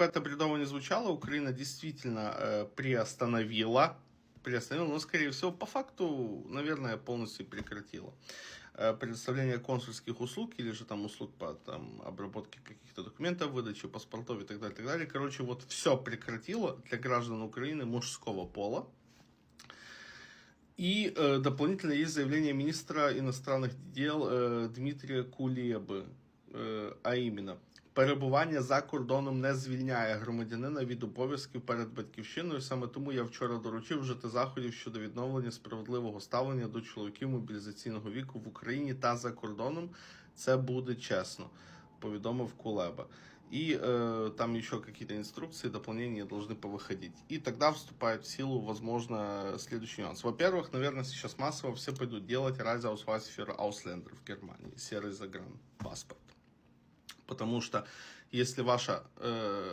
бы это бредово не звучало, Украина действительно э, приостановила, приостановила, но, скорее всего, по факту, наверное, полностью прекратила э, предоставление консульских услуг или же там услуг по там, обработке каких-то документов, выдаче паспортов и так далее, так далее. Короче, вот все прекратило для граждан Украины мужского пола. И э, дополнительно есть заявление министра иностранных дел э, Дмитрія Кулєби, е, а іменно, перебування за кордоном не звільняє громадянина від обов'язків перед батьківщиною. Саме тому я вчора доручив вжити заходів щодо відновлення справедливого ставлення до чоловіків мобілізаційного віку в Україні та за кордоном. Це буде чесно, повідомив Кулеба. И э, там еще какие-то инструкции, дополнения должны повыходить. И тогда вступает в силу, возможно, следующий нюанс. Во-первых, наверное, сейчас массово все пойдут делать Reiseausweis für Ausländer в Германии, серый загранпаспорт. Потому что если ваша э,